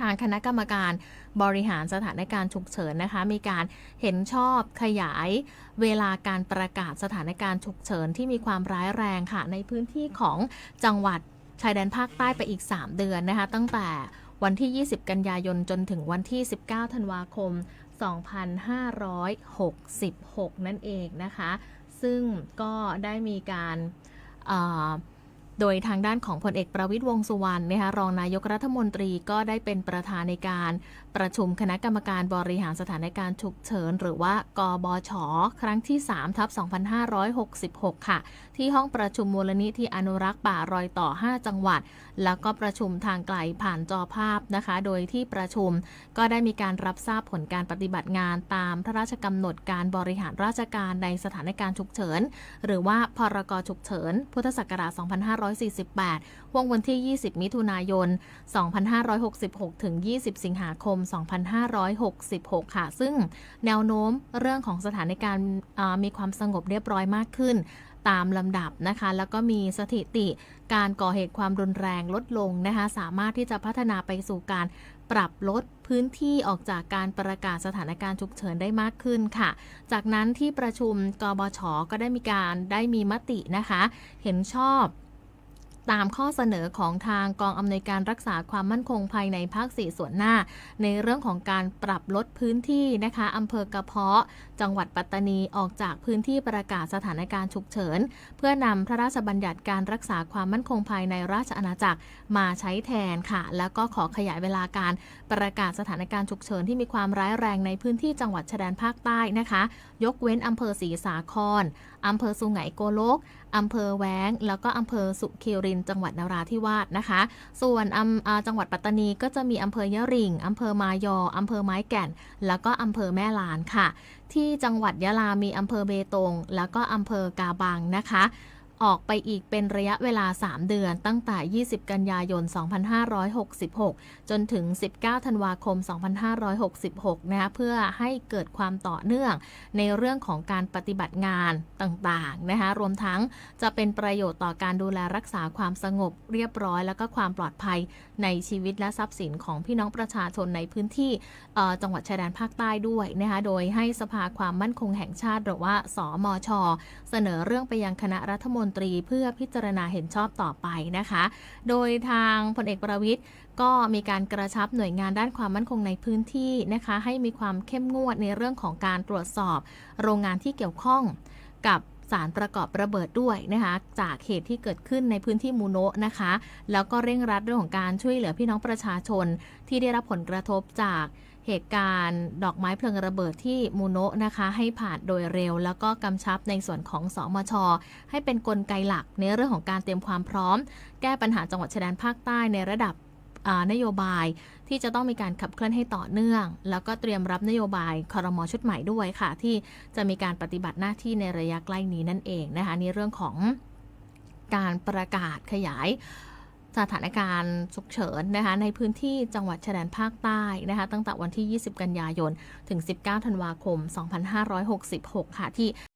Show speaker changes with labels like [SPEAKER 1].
[SPEAKER 1] ทางคณะกรรมการบริหารสถานการณ์ฉุกเฉินนะคะ มีการเห็นชอบขยายเวลาการประกาศสถานการณ์ฉุกเฉินที่มีความร้ายแรงค่ะ ในพื้นที่ของจังหวัดชายแดนภาคใต้ไปอีก 3 เดือนนะคะ ตั้งแต่วันที่ 20 กันยายนจนถึงวันที่ 19 ธันวาคม 2566 นั่นเองนะคะ ซึ่งก็ได้มีการ โดยทางด้านของพลเอกประวิตยวงษ์สุวรรณนะคะรองนายกรัฐมนตรีก็ได้เป็นประธานในการประชุมคณะกรรมการบริหารสถานการณ์ฉุกเฉิน หรือว่ากบช ครั้งที่3ทับ2566 ค่ะ ที่ห้องประชุมมูลนิธิอนุรักษ์ป่ารอยต่อ 5 จังหวัด แล้วก็ประชุมทางไกลผ่านจอภาพนะคะ โดยที่ประชุมก็ได้มีการรับทราบผลการปฏิบัติงานตามพระราชกำหนดการบริหารราชการในสถานการณ์ฉุกเฉิน หรือว่าพรกฉุกเฉิน พุทธศักราช2548 วงวันที่ 20 มิถุนายน 2566 ถึง 20 สิงหาคม 2566 ค่ะ ซึ่งแนวโน้มเรื่องของสถานการณ์มีความสงบเรียบร้อยมากขึ้นตามลำดับนะคะ แล้วก็มีสถิติการก่อเหตุความรุนแรงลดลงนะคะ สามารถที่จะพัฒนาไปสู่การปรับลดพื้นที่ออกจากการประกาศสถานการณ์ฉุกเฉินได้มากขึ้นค่ะ จากนั้นที่ประชุมกบชก็ได้มีการได้มีมตินะคะ เห็นชอบ ตามข้อเสนอของทางกองอำนวยการรักษาความมั่นคงภายในภาค 4 ส่วนหน้า ในเรื่องของการปรับลดพื้นที่นะคะอำเภอกระเพาะ จังหวัดปัตตานีออกจากพื้นที่ประกาศสถานการณ์ฉุกเฉิน เพื่อนำพระราชบัญญัติการรักษาความมั่นคงภายในราชอาณาจักรมาใช้แทนค่ะ แล้วก็ขอขยายเวลาการประกาศสถานการณ์ฉุกเฉินที่มีความร้ายแรงในพื้นที่จังหวัดชายแดนภาคใต้นะคะ ยกเว้นอำเภอศรีสาครอำเภอสุไหงโกลกอำเภอแว้ง แล้วก็อำเภอสุขีรินจังหวัดนราธิวาสนะคะ ส่วนอำจังหวัดปัตตานีก็จะมีอำเภอยะริงอำเภอมายออำเภอไม้แก่น แล้วก็อำเภอแม่ลานค่ะ ที่จังหวัดยะลามีอำเภอเบตง แล้วก็อำเภอกาบังนะคะ ออกไปอีกเป็นระยะเวลา 3 เดือน ตั้งแต่ 20 กันยายน 2566 จนถึง 19 ธันวาคม 2566 นะคะเพื่อให้เกิดความต่อเนื่องในเรื่องของการปฏิบัติงานต่างๆนะคะรวมทั้งจะเป็นประโยชน์ต่อการดูแลรักษาความสงบเรียบร้อย แล้วก็ความปลอดภัยในชีวิตและทรัพย์สินของพี่น้องประชาชนในพื้นที่จังหวัดชายแดนภาคใต้ด้วยนะคะโดยให้สภาความมั่นคงแห่งชาติหรือว่าสมชเสนอเรื่องไปยังคณะรัฐมนตรีเพื่อพิจารณาเห็นชอบต่อไปนะคะ โดยทางพลเอกประวิทย์ก็มีการกระชับหน่วยงานด้านความมั่นคงในพื้นที่นะคะ ให้มีความเข้มงวดในเรื่องของการตรวจสอบ โรงงานที่เกี่ยวข้องกับสารประกอบระเบิดด้วยนะคะจากเหตุที่เกิดขึ้นในพื้นที่มูโนะนะคะ แล้วก็เร่งรัดเรื่องของการช่วยเหลือพี่น้องประชาชนที่ได้รับผลกระทบจาก เหตุการณ์ดอกไม้เพลิงระเบิดที่มูโนะนะคะ ให้ผ่านโดยเร็ว แล้วก็กำชับในส่วนของสอมช ให้เป็นนกลไกหลักในเรื่องของการเตรียมความพร้อม แก้ปัญหาจังหวัดชายแดนภาคใต้ในระดับนโยบายที่จะต้องมีการขับเคลื่อนให้ต่อเนื่อง แล้วก็เตรียมรับนโยบายคอรมอชุดใหม่ด้วยค่ะ ที่จะมีการปฏิบัติหน้าที่ในระยะใกล้นี้นั่นเองนะคะนี่เรื่องของการประกาศขยาย สถานการณ์ฉุกเฉินนะคะในพื้นที่จังหวัดชายแดนภาคใต้นะคะตั้งแต่วันที่ 20 กันยายน ถึง 19 ธันวาคม 2566 ค่ะที่